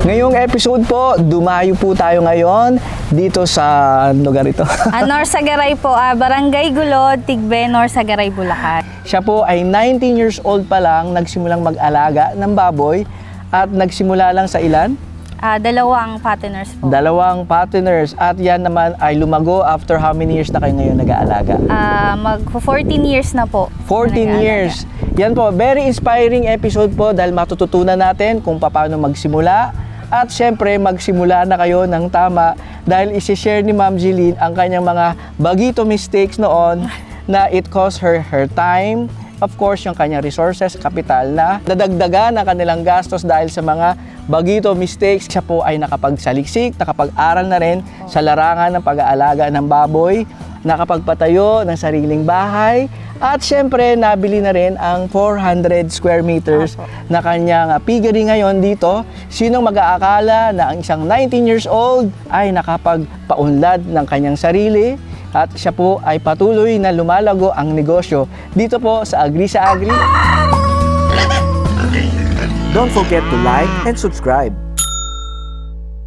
Ngayong episode po, dumayo po tayo ngayon dito sa lugar ito. Ah, Norsagaray po, ah, Barangay Gulod, Tigbe, Norsagaray, Bulacan. Siya po ay 19 years old pa lang, nagsimulang mag-alaga ng baboy at nagsimula lang sa ilan? Ah, dalawang partners po. Dalawang partners at yan naman ay lumago after how many years na kayo ngayon nag-aalaga? Ah, mag 14 years na po. 14 na years. Yan po, very inspiring episode po dahil matututunan natin kung paano magsimula at syempre magsimula na kayo ng tama dahil isi-share ni Ma'am Jeline ang kanyang mga bagito mistakes noon na it cost her her time, of course yung kanyang resources, kapital na dadagdagan ang kanilang gastos dahil sa mga bagito mistakes. Siya po ay nakapagsaliksik, nakapag-aral na rin sa larangan ng pag-aalaga ng baboy, nakapagpatayo ng sariling bahay, at syempre, nabili na rin ang 400 square meters Apo. na kanyang piggery ngayon dito. Sinong mag-aakala na ang isang 19 years old ay nakapagpaunlad ng kanyang sarili at siya po ay patuloy na lumalago ang negosyo dito po sa Agri sa Agri. Don't forget to like and subscribe.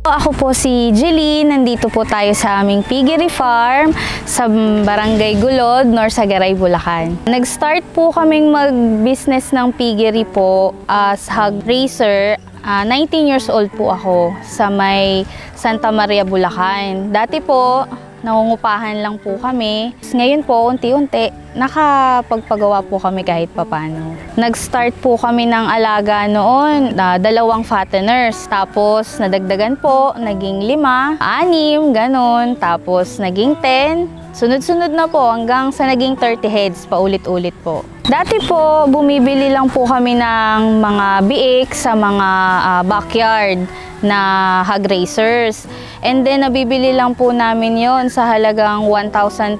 Ako po si Jeline, nandito po tayo sa aming piggery farm sa Barangay Gulod, Norsagaray, Bulacan. Nag-start po kaming mag-business ng piggery po as hog raiser. Ah, 19 years old po ako sa may Santa Maria, Bulacan. Dati po, nangungupahan lang po kami. Ngayon po, unti-unti, nakapagpagawa po kami kahit papano. Nag-start po kami ng alaga noon, na dalawang fatteners. Tapos, nadagdagan po, naging lima, anim, ganun. Tapos, naging 10. Sunod-sunod na po hanggang sa naging 30 heads, paulit-ulit po. Dati po, bumibili lang po kami ng mga biik sa mga ah, backyard na hog racers. And then, nabibili lang po namin yon sa halagang 1,200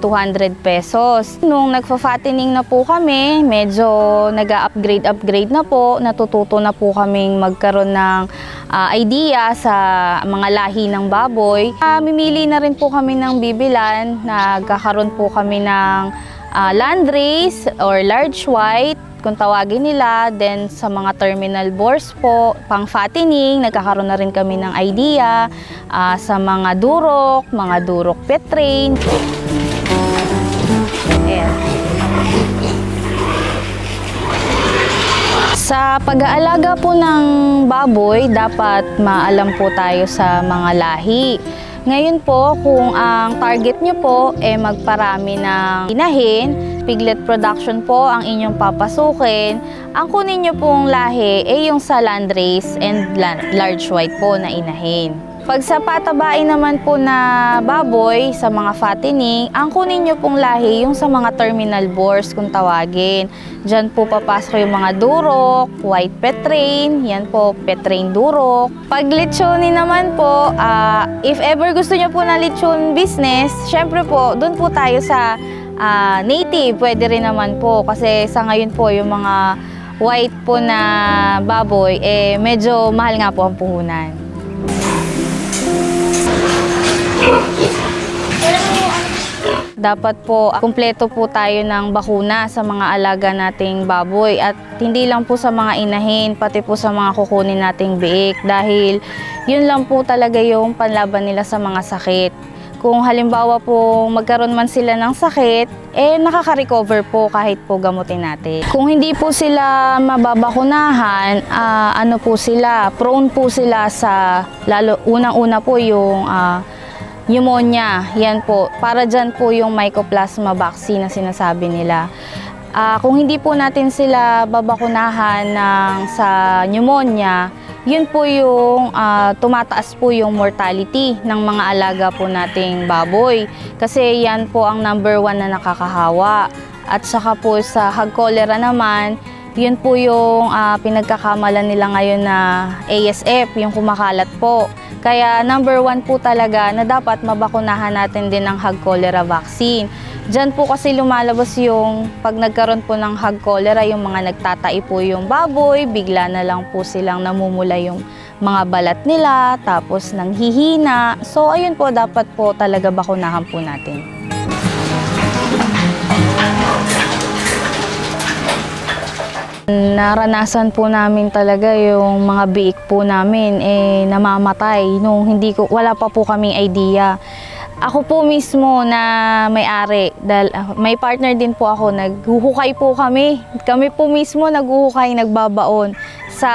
pesos. Nung nagfa-fattening na po kami, medyo nag-upgrade-upgrade na po. Natututo na po kaming magkaroon ng ah, idea sa mga lahi ng baboy. Ah, mimili na rin po kami ng bibilan. Nagkakaroon po kami ng ah, landrace or large white kung tawagin nila. Then sa mga terminal bores po, pang fattening, nagkakaroon na rin kami ng idea ah, sa mga durok, mga durok pet train. Ayan. Sa pag-aalaga po ng baboy, dapat maalam po tayo sa mga lahi. Ngayon po, kung ang target nyo po ay magparami ng inahin, piglet production po ang inyong papasukin, ang kunin nyo pong lahi ay yung sa landrace and la- large white po na inahin. Pag sa patabain naman po na baboy, sa mga fattening, ang kunin nyo pong lahi yung sa mga terminal bores kung tawagin. Diyan po papasok yung mga durok, white petrain, yan po petrain durok. Pag lechonin naman po, ah, if ever gusto nyo po na lechon business, syempre po, doon po tayo sa ah, native, pwede rin naman po. Kasi sa ngayon po, yung mga white po na baboy, eh medyo mahal nga po ang puhunan. Dapat po kumpleto po tayo ng bakuna sa mga alaga nating baboy at hindi lang po sa mga inahin, pati po sa mga kukunin nating biik dahil yun lang po talaga yung panlaban nila sa mga sakit. Kung halimbawa po magkaroon man sila ng sakit, eh nakaka-recover po kahit po gamutin natin. Kung hindi po sila mababakunahan, ah, ano po sila, prone po sila sa, lalo unang-una po yung ah, pneumonia. Yan po. Para dyan po yung mycoplasma vaccine na sinasabi nila. Ah, kung hindi po natin sila babakunahan ng sa pneumonia, yun po yung ah, tumataas po yung mortality ng mga alaga po nating baboy. Kasi yan po ang number one na nakakahawa. At saka po sa hog cholera naman, yun po yung ah, pinagkakamalan nila ngayon na ASF, yung kumakalat po. Kaya number one po talaga na dapat mabakunahan natin din ng hog cholera vaccine. Diyan po kasi lumalabas yung pag nagkaroon po ng hog cholera, yung mga nagtatai po yung baboy, bigla na lang po silang namumula yung mga balat nila, tapos nanghihina. So ayun po, dapat po talaga bakunahan po natin. Naranasan po namin talaga yung mga biik po namin eh namamatay nung hindi ko wala pa po kaming idea. Ako po mismo na may-ari, dahil ah, may partner din po ako, naghuhukay po kami. Kami po mismo naghuhukay, nagbabaon sa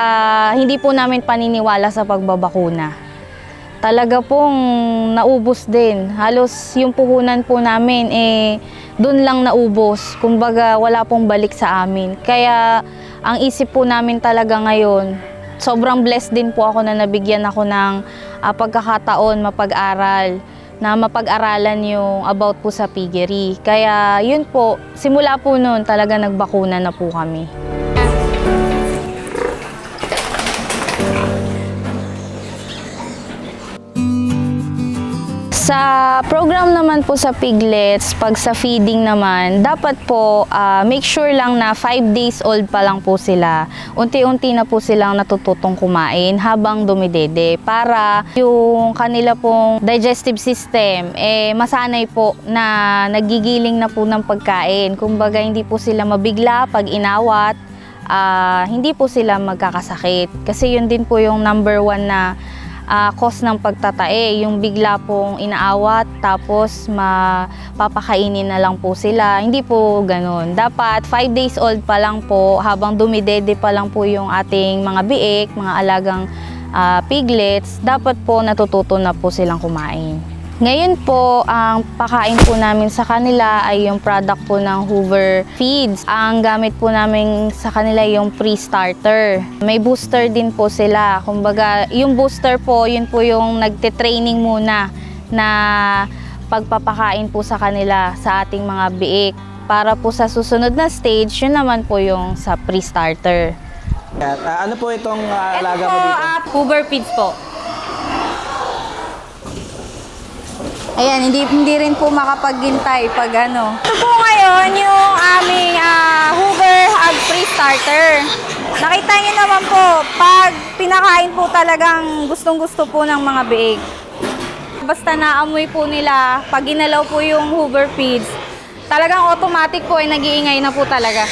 hindi po namin paniniwala sa pagbabakuna. Talaga pong naubos din. Halos yung puhunan po namin eh doon lang naubos. Kumbaga wala pong balik sa amin. Kaya ang isip po namin talaga ngayon, sobrang blessed din po ako na nabigyan ako ng ah, pagkakataon mapag-aral na mapag-aralan yung about po sa piggery. Kaya yun po, simula po noon talaga nagbakuna na po kami. Sa program naman po sa piglets, pag sa feeding naman, dapat po ah, make sure lang na 5 days old pa lang po sila. Unti-unti na po silang natututong kumain habang dumidede para yung kanila pong digestive system eh masanay po na nagigiling na po ng pagkain. Kumbaga hindi po sila mabigla pag inawat, ah, hindi po sila magkakasakit. Kasi yun din po yung number one na ah, cause ng pagtatae, yung bigla pong inaawat tapos mapapakainin na lang po sila. Hindi po ganun. Dapat 5 days old pa lang po habang dumidede pa lang po yung ating mga biik, mga alagang ah, piglets, dapat po natututo na po silang kumain. Ngayon po, ang pakain po namin sa kanila ay yung product po ng Hoover Feeds. Ang gamit po namin sa kanila yung pre-starter. May booster din po sila. Kumbaga, yung booster po, yun po yung nagte-training muna na pagpapakain po sa kanila sa ating mga biik. Para po sa susunod na stage, yun naman po yung sa pre-starter. Ah, ano po itong Ito alaga po, mo dito? ah, Hoover Feeds po. Ayan, hindi, hindi rin po makapaghintay pag ano. Ito po ngayon yung aming ah, Hoover Hug Free Starter. Nakita niyo naman po, pag pinakain po talagang gustong-gusto po ng mga biig. Basta naamoy po nila, pag ginalaw po yung Hoover Feeds, talagang automatic po ay nag-iingay na po talaga.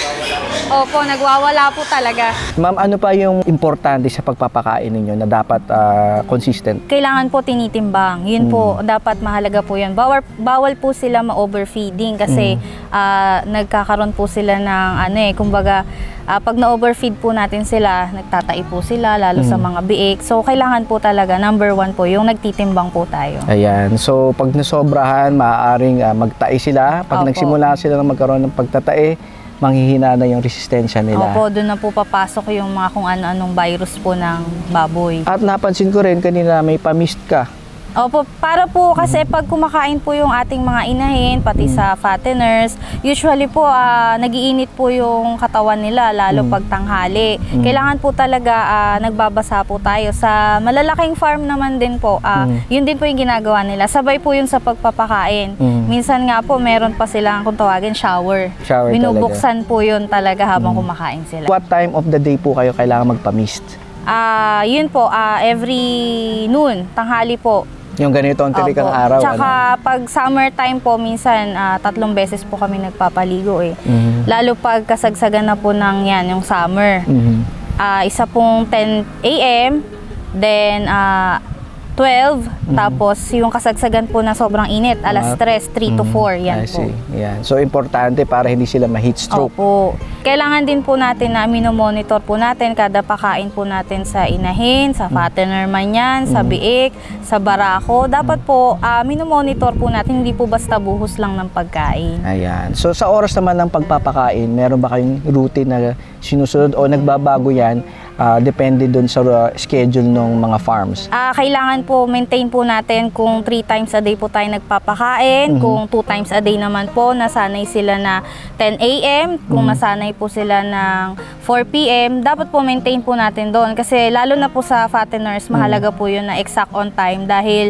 Opo, nagwawala po talaga. Ma'am, ano pa yung importante sa pagpapakain ninyo na dapat ah, consistent? kailangan po tinitimbang. Yun po, dapat mahalaga po yun. Bawal, bawal po sila ma-overfeeding kasi ah, nagkakaroon po sila ng ano eh, kumbaga, ah, pag na-overfeed po natin sila, nagtatai po sila, lalo sa mga biik. So, kailangan po talaga, number one po, yung nagtitimbang po tayo. Ayan. So, pag nasobrahan, maaaring ah, magtae sila. Pag Opo. nagsimula sila na magkaroon ng pagtatae, manghihina na yung resistensya nila. Opo, doon na po papasok yung mga kung ano-anong virus po ng baboy. At napansin ko rin kanina may pamist ka. Opo, para po kasi pag kumakain po yung ating mga inahin, pati sa fatteners, usually po ah, nagiinit po yung katawan nila, lalo pag tanghali. Kailangan po talaga ah, nagbabasa po tayo. Sa malalaking farm naman din po, ah, yun din po yung ginagawa nila. Sabay po yun sa pagpapakain. Mm. Minsan nga po, meron pa silang kung tawagin shower. Shower Binubuksan po yun talaga habang kumakain sila. What time of the day po kayo kailangan magpamist? Ah, yun po, ah, every noon, tanghali po, Yung ganito ang Opo. tilikang araw. Tsaka ano? pag summertime po, minsan ah, tatlong beses po kami nagpapaligo eh. Mhm. Lalo pag kasagsagan na po ng yan, yung summer. Mhm. Ah, isa pong 10 a.m., then ah, 12, tapos yung kasagsagan po na sobrang init, alas Mm-hmm. Ah, 3, 3 to 4, yan I po. see. Yan. So, importante para hindi sila ma-heat stroke. Opo. Kailangan din po natin na minomonitor po natin kada pakain po natin sa inahin, sa fattener man yan, sa biik, sa barako. Dapat po ah, minomonitor po natin, hindi po basta buhos lang ng pagkain. Ayan. So, sa oras naman ng pagpapakain, meron ba kayong routine na sinusunod o nagbabago yan? Ah, depende dun sa ah, schedule ng mga farms. Ah, kailangan po maintain po natin kung 3 times a day po tayo nagpapakain, kung 2 times a day naman po nasanay sila na 10 a.m., kung nasanay po sila ng 4 p.m., dapat po maintain po natin doon kasi lalo na po sa fatteners, mahalaga po yun na exact on time dahil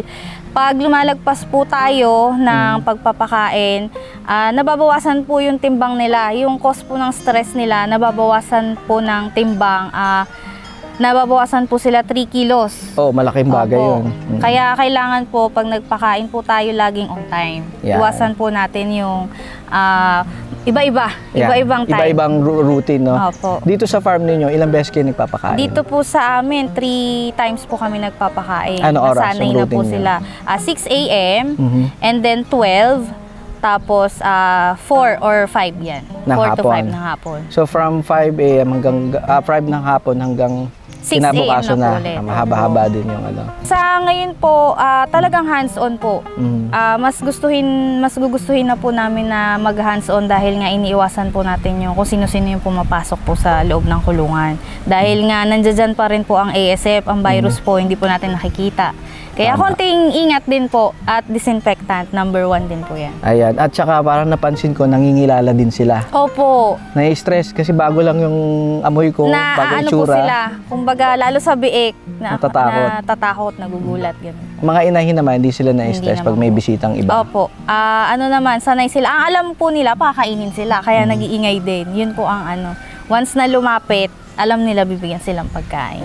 pag lumalagpas po tayo ng pagpapakain, ah, nababawasan po yung timbang nila. Yung cost po ng stress nila, nababawasan po ng timbang. ah, nababawasan po sila 3 kilos. Oh, malaking bagay Opo. yun. Mm. Kaya kailangan po pag nagpakain po tayo laging on time. Iwasan po natin yung ah, iba-iba, Yan. iba-ibang time. Iba-ibang routine, no? Opo. Dito sa farm ninyo, ilang beses kayo nagpapakain? Dito po sa amin, three times po kami nagpapakain. Ano oras Nasanay na po niyo? sila. Ah, 6 a.m. Mhm. and then 12, tapos ah, 4 or 5 yan. Ng 4 to hapon. 5 ng hapon. So from 5 a.m. hanggang ah, 5 ng hapon hanggang 6 a.m. kinabukasan na na. Ah, Mahaba-haba din yung ano. Sa ngayon po, ah, talagang hands-on po. Mm. Ah, mas gustuhin, mas gugustuhin na po namin na mag hands-on dahil nga iniiwasan po natin yung kung sino-sino yung pumapasok po sa loob ng kulungan. Dahil nga nandiyan pa rin po ang ASF, ang virus po, hindi po natin nakikita. Kaya Tama. konting ingat din po at disinfectant, number one din po yan. Ayan. At saka parang napansin ko, nangingilala din sila. Opo, Nai-stress kasi bago lang yung amoy ko, na bago ano po itsura. sila, kumbaga lalo sa biik, na, Natatakot. natatakot, nagugulat, gano'n. Mga inahin naman, hindi sila na-stress Hindi pag naman may po. bisitang iba. Opo. Ah, ano naman, sanay sila. Ang alam po nila, pakainin sila. Kaya Mm. nag-iingay din. Yun po ang ano. Once na lumapit, alam nila bibigyan silang pagkain.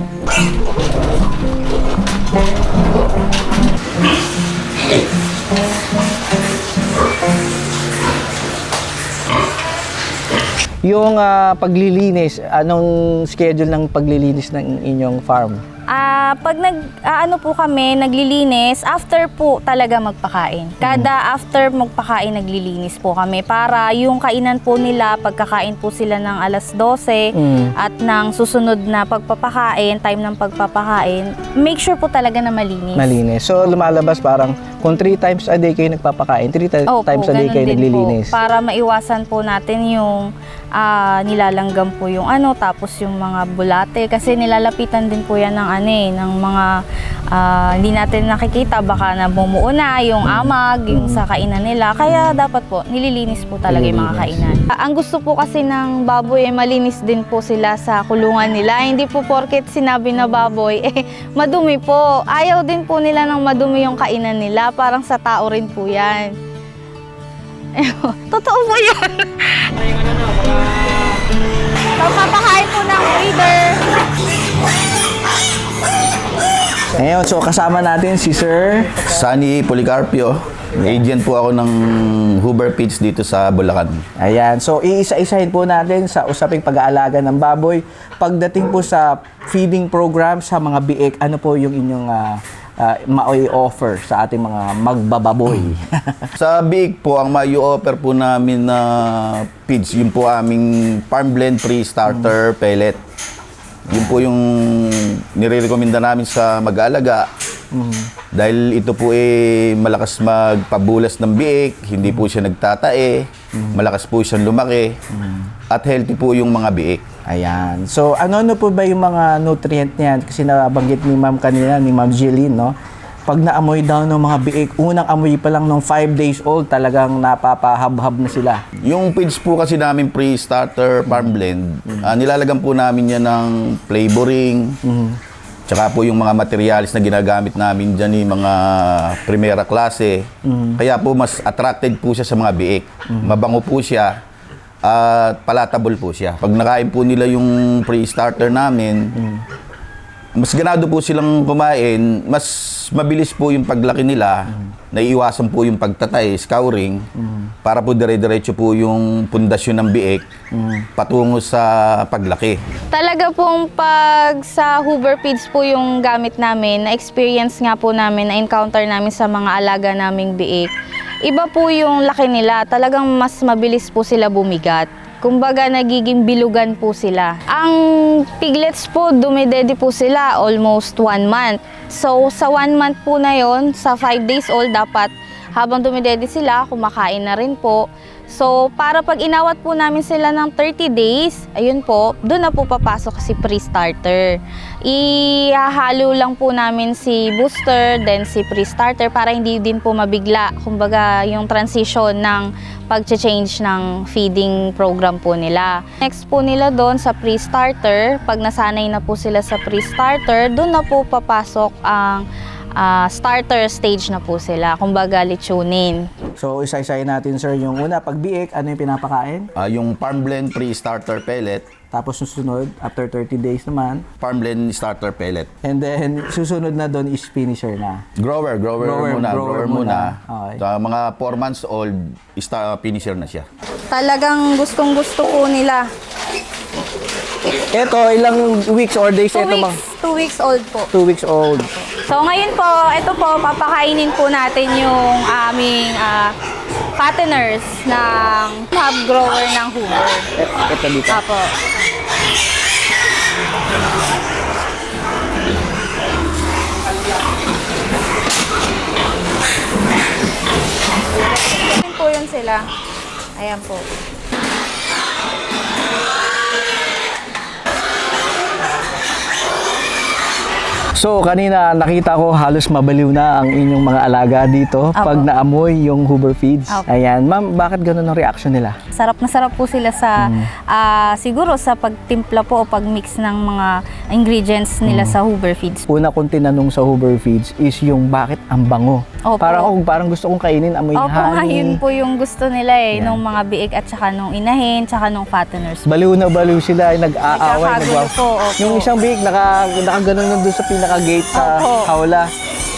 Yung ah, paglilinis, anong schedule ng paglilinis ng inyong farm? Ah, pag nag ah, ano po kami, naglilinis, after po talaga magpakain. Kada after magpakain, naglilinis po kami para yung kainan po nila, pagkakain po sila ng alas 12 Mm. at ng susunod na pagpapakain, time ng pagpapakain, make sure po talaga na malinis. Malinis. So lumalabas parang kung 3 times a day kayo nagpapakain, 3 Opo, times a day ganun kayo din naglilinis. Po, para maiwasan po natin yung ah, nilalanggam po yung ano, tapos yung mga bulate. Kasi nilalapitan din po yan ng ano eh, ng mga ah, hindi natin nakikita. Baka namumuo na yung amag, yung sa kainan nila. Kaya dapat po, nililinis po talaga yung mga kainan. Ah, ang gusto po kasi ng baboy, eh, malinis din po sila sa kulungan nila. Hindi po porket sinabi na baboy, eh, madumi po. Ayaw din po nila ng madumi yung kainan nila. Parang sa tao rin po yan. Totoo po yun. Pagpapakain po ng breeder. Ngayon, so kasama natin si Sir. Sunny Policarpio. Agent po ako ng Hoover Feeds dito sa Bulacan. Ayan. So, iisa-isahin po natin sa usaping pag-aalaga ng baboy. Pagdating po sa feeding program sa mga biik, ano po yung inyong uh, ma-offer sa ating mga magbababoy? Sa Big po, ang may offer po namin na feeds, yun po aming Farm Blend Pre-Starter Pellet. Yun po yung nire-recommenda namin sa mag-aalaga. Dahil ito po eh malakas magpabulas ng biik, hindi po siya nagtatae, malakas po siyang lumaki, at healthy po yung mga biik. Ayan. So, ano-ano po ba yung mga nutrient niyan? Kasi nabanggit ni ma'am kanina, ni ma'am Jeline, no? Pag naamoy daw ng mga biik, unang amoy pa lang nung 5 days old, talagang napapahab-hab na sila. Yung feeds po kasi namin pre-starter farm blend, ah, nilalagyan po namin yan ng flavoring, tsaka po yung mga materials na ginagamit namin dyan, yung mga primera klase. Kaya po mas attracted po siya sa mga biik. Mabango po siya at palatable po siya. Pag nakain po nila yung pre-starter namin, mas ganado po silang kumain, mas mabilis po yung paglaki nila, naiiwasan po yung pagtatay, scouring, para po dire-diretso po yung pundasyon ng biik patungo sa paglaki. Talaga pong pag sa Hoover Feeds po yung gamit namin, na-experience nga po namin, na-encounter namin sa mga alaga naming biik. Iba po yung laki nila, talagang mas mabilis po sila bumigat. Kumbaga, nagiging bilugan po sila. Ang piglets po, dumidede po sila almost one month. So, sa one month po na yon sa five days old, dapat habang dumidede sila, kumakain na rin po. So, para pag inawat po namin sila ng 30 days, ayun po, doon na po papasok si pre-starter. Ihahalo lang po namin si booster, then si pre-starter para hindi din po mabigla, kumbaga yung transition ng pag-change ng feeding program po nila. Next po nila doon sa pre-starter, pag nasanay na po sila sa pre-starter, doon na po papasok ang ah, starter stage na po sila, kumbaga lechonin. So, isa-isahin natin, sir, yung una, pag biik, ano yung pinapakain? Ah, yung farm blend pre-starter pellet, Tapos susunod, after 30 days naman. Farmland starter pellet. And then, susunod na doon is finisher na. Grower, grower, Grower, muna, grower grower, muna. muna. Okay. Sa mga 4 months old, ista finisher na siya. Talagang gustong gusto po nila. Ito, ilang weeks or days? Two ito, weeks, Mang? Two weeks old po. Two weeks old. So ngayon po, ito po, papakainin po natin yung aming ah, fatteners ng hub grower ng Hoover. E- Ito dito. Apo. Ayan po yun sila. Ayan po. So, kanina nakita ko halos mabaliw na ang inyong mga alaga dito Apo. pag naamoy yung Hoover Feeds. Apo. Ayan. Ma'am, bakit ganun ang reaction nila? Sarap na sarap po sila sa ah, siguro sa pagtimpla po o pagmix ng mga ingredients nila sa Hoover Feeds. Una kong tinanong sa Hoover Feeds is yung bakit ang bango. Opo. Parang ako, parang gusto kong kainin amoy Opo nga, honey. yun po yung gusto nila eh, Yan. nung mga biik at saka nung inahin, tsaka nung fatteners. Baliw na baliw sila, ay nag-aaway. Nagkakagulo nagwa- po, opo. Yung isang big, naka, nakaganon nun doon sa pinaka-gate sa Opo. hawla.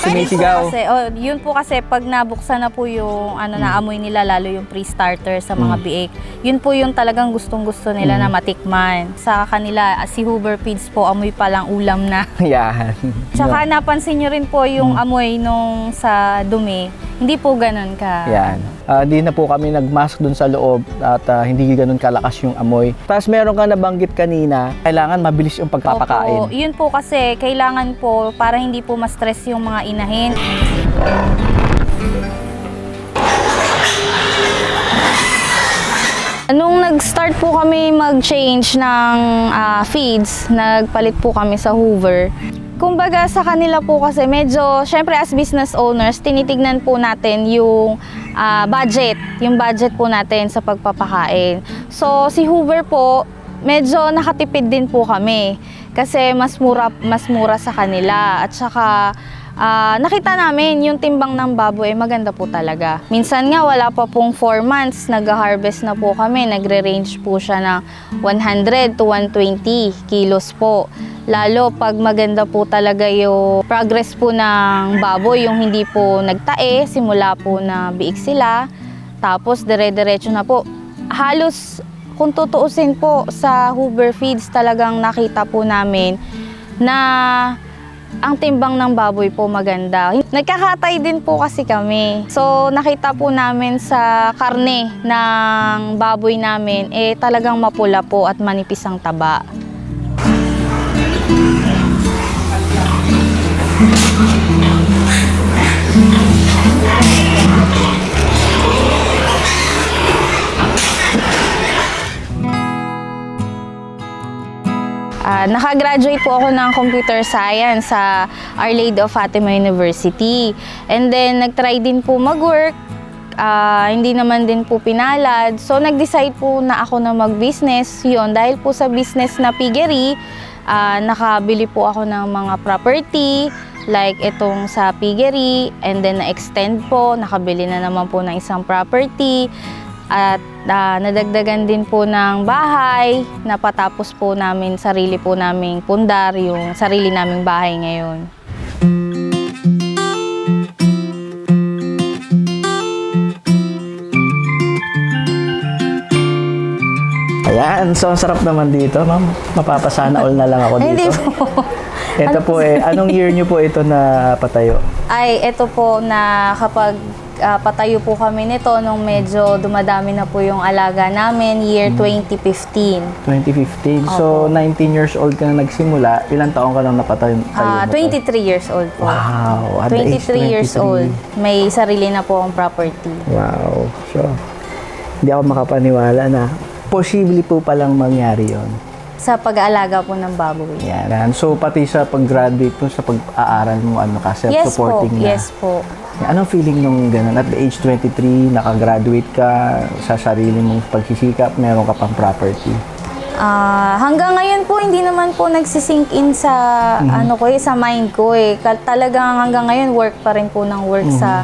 Sumisigaw. Po kasi, oh, yun po kasi pag nabuksan na po yung ano na amoy nila lalo yung pre-starter sa mga biik. Yun po yung talagang gustong-gusto nila na matikman. Sa kanila ah, si Hoover Feeds po amoy pa lang ulam na. Yan. Tsaka napansin nyo rin po yung amoy nung sa dumi. Hindi po ganun ka. Yan. Ah, di na po kami nagmask dun sa loob at ah, hindi ganun kalakas yung amoy. Tapos meron ka nabanggit kanina, kailangan mabilis yung Opo, pagpapakain. yun po kasi kailangan po para hindi po ma-stress yung mga inahin. Nung nag-start po kami mag-change ng ah, feeds, nagpalit po kami sa Hoover. Kumbaga sa kanila po kasi medyo, syempre as business owners, tinitignan po natin yung ah, budget, yung budget po natin sa pagpapakain. So si Hoover po, medyo nakatipid din po kami kasi mas mura mas mura sa kanila at saka ah, nakita namin yung timbang ng baboy maganda po talaga. Minsan nga wala pa pong 4 months nag-harvest na po kami, nagre-range po siya ng 100 to 120 kilos po. Lalo pag maganda po talaga yung progress po ng baboy, yung hindi po nagtae, simula po na biik sila, tapos dire-diretso na po. Halos kung tutuusin po sa Hoover Feeds talagang nakita po namin na ang timbang ng baboy po maganda. Nagkakatay din po kasi kami. So nakita po namin sa karne ng baboy namin eh talagang mapula po at manipis ang taba. Ah, nakagraduate po ako ng computer science sa Our Lady of Fatima University. And then, nag-try din po mag-work. Ah, hindi naman din po pinalad. So, nag-decide po na ako na mag-business. Yun, dahil po sa business na piggery, ah, nakabili po ako ng mga property, like itong sa piggery, and then na-extend po, nakabili na naman po ng isang property. At ah, nadagdagan din po ng bahay, napatapos po namin sarili po naming pundar, yung sarili naming bahay ngayon. Ayan, so ang sarap naman dito, ma'am. Mapapasana all na lang ako dito. Hindi po. Ito po eh, anong year nyo po ito na patayo? Ay, ito po na kapag ah, patayo po kami nito nung medyo dumadami na po yung alaga namin, year 2015. 2015. So, 19 years old ka na nagsimula. Ilang taong ka lang napatayo? Ah, tayo na to? 23 years old po. Wow, at the age 23 years 23. old. May sarili na po ang property. Wow. So, hindi ako makapaniwala na posible po palang mangyari yon. Sa pag-aalaga po ng baboy. Yan. So, pati sa pag-graduate mo, sa pag-aaral mo, ano ka, Yes po, self-supporting na. yes po. Anong feeling nung ganun? At the age 23, nakagraduate ka, sa sarili mong pagsisikap, meron ka pang property. Ah, hanggang ngayon po hindi naman po nagsisink in sa ano ko eh, sa mind ko eh. Ka- Talagang hanggang ngayon work pa rin po ng work sa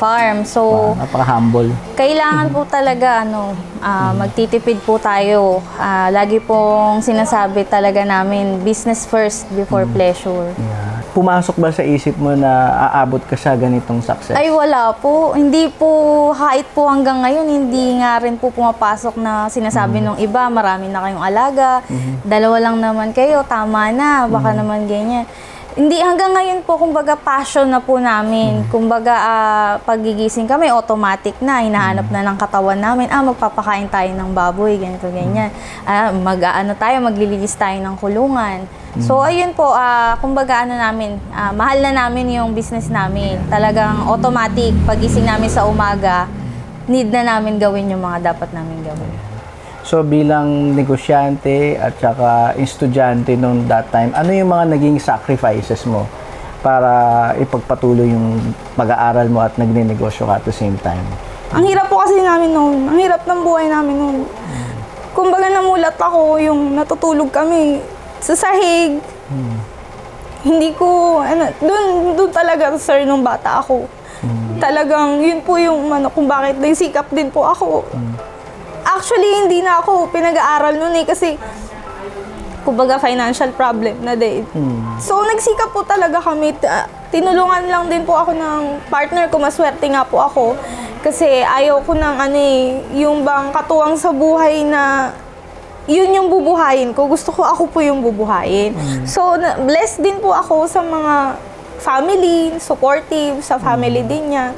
farm. So, Napaka-humble. kailangan po talaga ano, ah, magtitipid po tayo. Ah, lagi pong sinasabi talaga namin, business first before pleasure. Yeah. Pumasok ba sa isip mo na aabot ka sa ganitong success? Ay wala po. Hindi po, kahit po hanggang ngayon, hindi nga rin po pumapasok na sinasabi nung iba, marami na kayong alaga, dalawa lang naman kayo, tama na, baka naman ganyan. Hindi, hanggang ngayon po, kumbaga passion na po namin. Kumbaga, ah, pagigising kami, automatic na, hinahanap na ng katawan namin, ah, magpapakain tayo ng baboy, ganito, ganyan. Ah, mag-ano tayo, maglilinis tayo ng kulungan. So, ayun po, ah, kumbaga ano namin, ah, mahal na namin yung business namin. Talagang automatic, pagising namin sa umaga, need na namin gawin yung mga dapat namin gawin. So bilang negosyante at saka estudyante noong that time, ano yung mga naging sacrifices mo para ipagpatuloy yung pag-aaral mo at nagne-negosyo ka at the same time? Ang hirap po kasi namin noon. Ang hirap ng buhay namin noon. Kumbaga namulat ako yung natutulog kami sa sahig. Hindi ko, ano, doon, doon talaga, sir, nung bata ako. Talagang, yun po yung, ano, kung bakit nagsikap din po ako. Actually, hindi na ako pinag-aaral noon eh, kasi, kumbaga, financial problem na din. So, nagsikap po talaga kami. Ta- Tinulungan lang din po ako ng partner ko. Maswerte nga po ako. Kasi ayaw ko ng ano eh, yung bang katuwang sa buhay na yun yung bubuhayin ko. Gusto ko ako po yung bubuhayin. So, na- blessed din po ako sa mga family, supportive sa family din niya.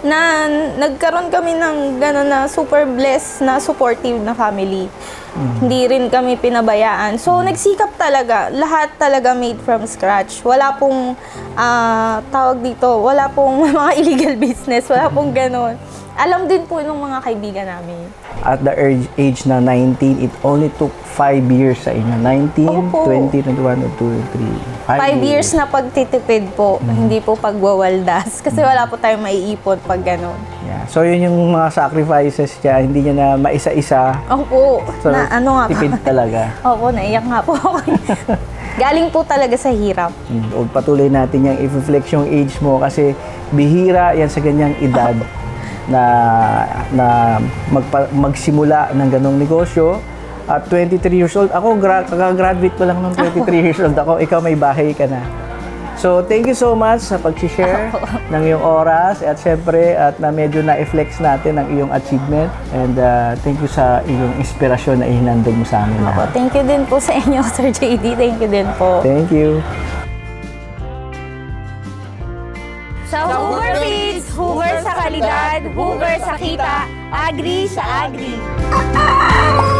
Na nagkaroon kami ng gano'n na super blessed na supportive na family. Hindi rin kami pinabayaan. So, nagsikap talaga. Lahat talaga made from scratch. Wala pong, ah, tawag dito, wala pong mga illegal business. Wala pong gano'n. Alam din po ng mga kaibigan namin. At the age, age na 19, it only took 5 years sa inyo. 19, Opo. 20, 21, 22, 23. Five years na pagtitipid po, hindi po pagwawaldas. Kasi wala po tayong maiipon pag gano'n. Yeah. So yun yung mga sacrifices niya, hindi niya na maisa-isa. Opo, So, na ano nga tipid po. talaga. Opo, naiyak nga po ako. Galing po talaga sa hirap. Mm, patuloy natin yung i-reflect yung age mo kasi bihira yan sa ganyang edad na na magpa, magsimula ng ganong negosyo. At 23 years old, ako gra- kaka-graduate ko lang ng 23 years old ako, ikaw may bahay ka na. So, thank you so much sa pag-share ng iyong oras at syempre at na medyo na-flex natin ang iyong achievement and uh, thank you sa iyong inspirasyon na ihinandog mo sa amin lahat. thank you din po sa inyo, Sir JD. Thank you din po. Thank you. Sa Hoover Feeds, Hoover sa kalidad, Hoover sa kita, Agri sa Agri.